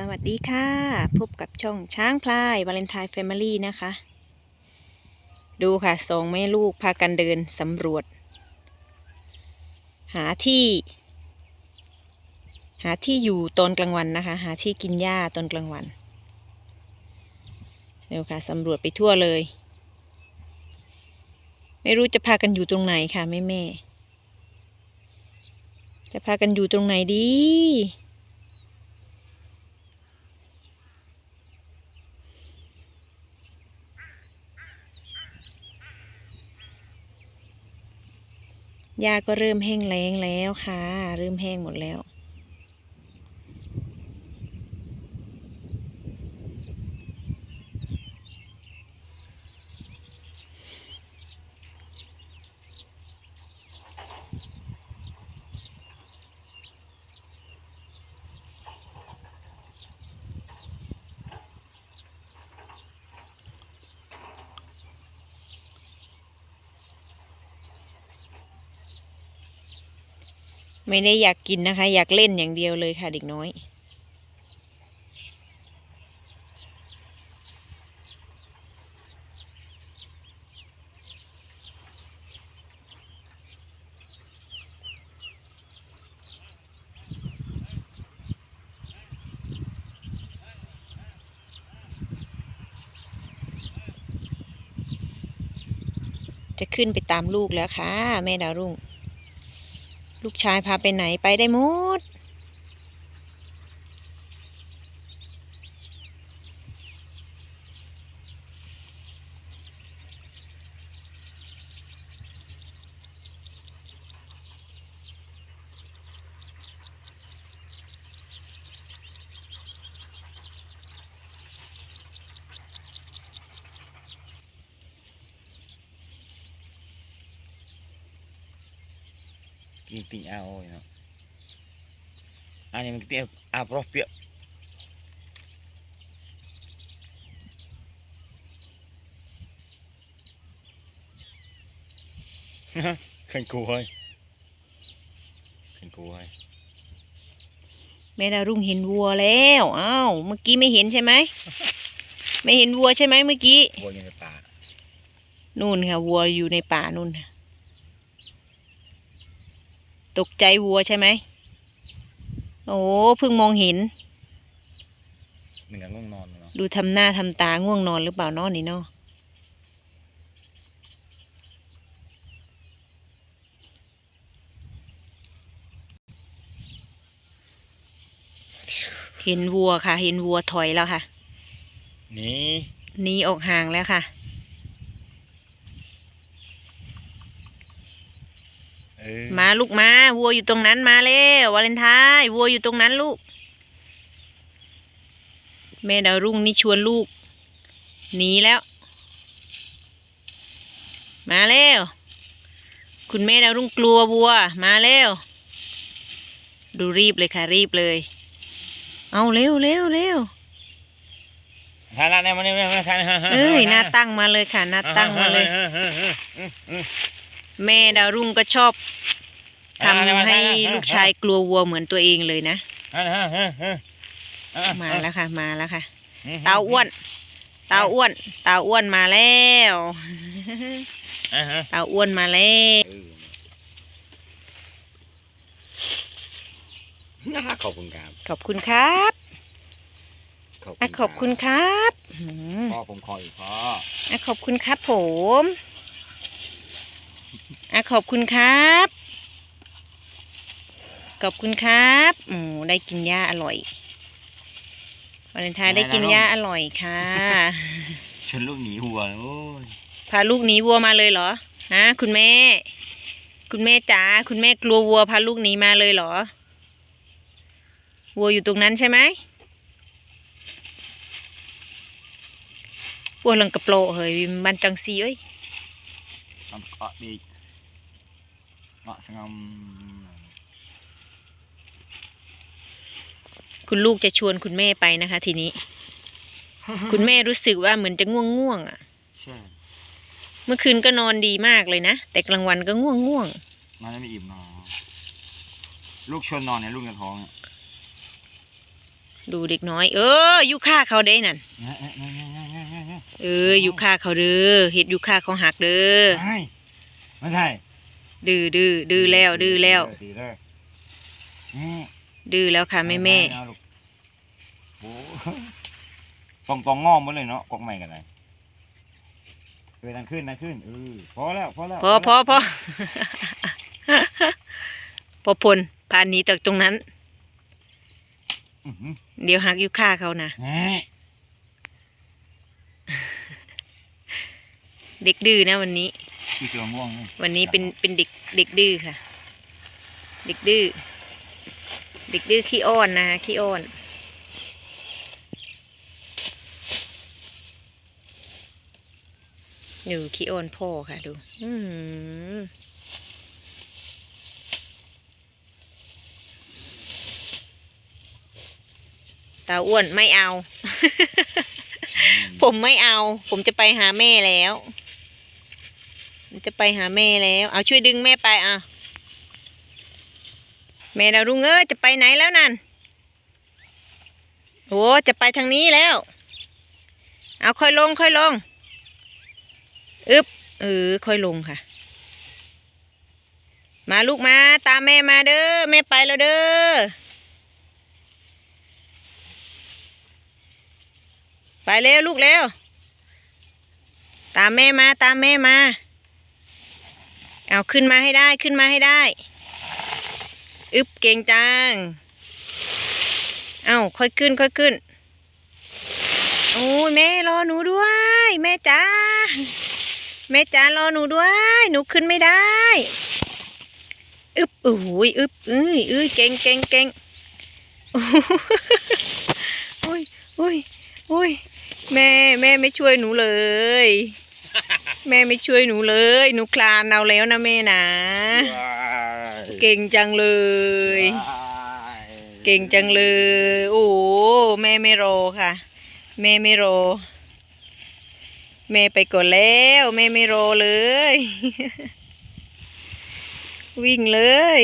สวัสดีค่ะ พบกับช่องช้างพลายวาเลนไทน์แฟมิลี่นะคะ ดูค่ะสองแม่ลูกพากันเดินสำรวจ หาที่ หาที่อยู่ตอนกลางวันนะคะ หาที่กินหญ้าตอนกลางวันเร็วค่ะสำรวจไปทั่วเลย ไม่รู้จะพากันอยู่ตรงไหนค่ะแม่แม่จะพากันอยู่ตรงไหนดี หญ้าก็เริ่มแห้งแล้งแล้วค่ะ เริ่มแห้งหมดแล้ว ไม่ได้อยากกินนะคะ อยากเล่นอย่างเดียวเลยค่ะเด็กน้อยจะขึ้นไปตามลูกแล้วค่ะ แม่ดาวรุ่ง ลูกชายพาไปไหนไปได้หมด Ini ting ao you know. Ani mesti appropriate. ขันกูเฮ้ยขันกูเฮ้ยแม่ดารุ่งเห็นวัวแล้วอ้าวเมื่อกี้ไม่เห็นใช่ไหมไม่เห็นวัวใช่ไหมเมื่อกี้วัวอยู่ในป่านู่นค่ะวัวอยู่ในป่านู่นค่ะ ตกใจวัวใช่ไหม โอ้เพิ่งมองเห็นหนึ่งกับง่วงนอนเนาะดูทำหน้าทำตาง่วงนอนหรือเปล่าเนอนนี่เนาะเห็นวัวค่ะ เห็นวัวถอยแล้วค่ะ นี่หนีออกห่างแล้วค่ะ เออ มาลูกมาวัวอยู่ตรงนั้นมาแล้ววาเลนไทน์วัวอยู่ตรงนั้นลูก แม่ดาวรุ่งนี่ชวนลูกหนีแล้ว มาแล้วคุณแม่ดาวรุ่งกลัววัว มาแล้วดูรีบเลยค่ะรีบเลย เอาเร็วเร็วเร็วทานอะไรมาเนี่ยมาทานเอ้ยหน้าตั้งมาเลยค่ะหน้าตั้งมาเลย แม่ดาวรุ่งก็ชอบทำให้ลูกชายกลัววัวเหมือนตัวเองเลยนะ มาแล้วค่ะ มาแล้วค่ะเตาอ้วนเตาอ้วนเตาอ้วนมาแล้วเตาอ้วนมาแล้วขอบคุณครับ ขอบคุณครับอะขอบคุณครับอืมพ่อผมคอยอยู่พ่ออะขอบคุณครับผม อะขอบคุณครับ ขอบคุณครับอืมได้กินหญ้าอร่อยวาเลนไทน์ได้กินหญ้าอร่อยค่ะ ชนลูกหนีหัวโอ้ยพาลูกหนีวัวมาเลยเหรอฮะคุณแม่ คุณแม่จ๋าคุณแม่กลัววัวพาลูกหนีมาเลยเหรอ วัวอยู่ตรงนั้นใช่ไหมวัวหลังกระโปรงเฮ้ยมันจังสีเอ้ยทำเกาะดี เกาะสงมคุณลูกจะชวนคุณแม่ไปนะคะ ทีนี้ คุณแม่รู้สึกว่าเหมือนจะง่วงง่วงๆอะใช่เมื่อคืนก็นอนดีมากเลยนะ แต่กลางวันก็ง่วงง่วงนอนได้ไม่อิ่มนอนลูกชวนนอนเนี่ยลูกในท้องอะๆดูเด็กน้อย เอออยู่ค่าเขาได้นั่นเงี้ยเงี้ยเงี้ยเงี้ยเงี้ยเงี้ยเงี้ยเอออยู่ค่าเขาเด้อเฮ็ดอยู่ค่าเขาหักเด้อไม่ไม่ใช่ ดื้อดื้อดื้อแล้วดื้อแล้ว ดื้อแล้วนี่ดื้อแล้วค่ะแม่แม่เอาลูกโอ้ตรงตรงงอมหมดเลยเนาะกอกใหม่กันเลยเออดันขึ้นดันขึ้นเออพอแล้วพอแล้วพอพอพอพอพลพานหนี้จากตรงนั้นอื้อหือเดี๋ยวหักอยู่ค่าเขานะแหม่เด็กดื้อนะวันนี้ อีตัวม่วงนี่วันนี้เป็นเป็นเด็กเด็กดื้อค่ะ เด็กดื้อเด็กดื้อขี้อ้อนนะคะขี้อ้อนดูขี้อ้อนพ่อค่ะดู อืมตาอ้วนไม่เอา ผมไม่เอา ผมจะไปหาแม่แล้วผม จะไปหาแม่แล้ว เอาช่วยดึงแม่ไปอะ แม่ดาวรุ่งเอ้ยจะไปไหนแล้วนั่นโอ้จะไปทางนี้แล้ว เอาค่อยลงค่อยลง อึบเออค่อยลงค่ะ มาลูกมาตามแม่มาเด้อแม่ไปแล้วเด้อ ไปเร็วลูกเร็วตามแม่มาตามแม่มา เอาขึ้นมาให้ได้ขึ้นมาให้ได้ อึบเก่งจัง เอาค่อยขึ้นค่อยขึ้น โอ้ยแม่รอหนูด้วย แม่จ้า แม่จ้ารอหนูด้วย หนูขึ้นไม่ได้ อึบโอ้ยอึบเอ้ยเอ้ยเก่งเก่งเก่งโอ้ยโอ้ยโอ้ยแม่แม่ไม่ช่วยหนูเลย แม่ไม่ช่วยหนูเลย หนูคลานเอาแล้วนะแม่นะ เก่งจังเลย เก่งจังเลย โอ้โหแม่ไม่รอค่ะ แม่ไม่รอ แม่ไปก่อนแล้ว แม่ไม่รอเลย วิ่งเลย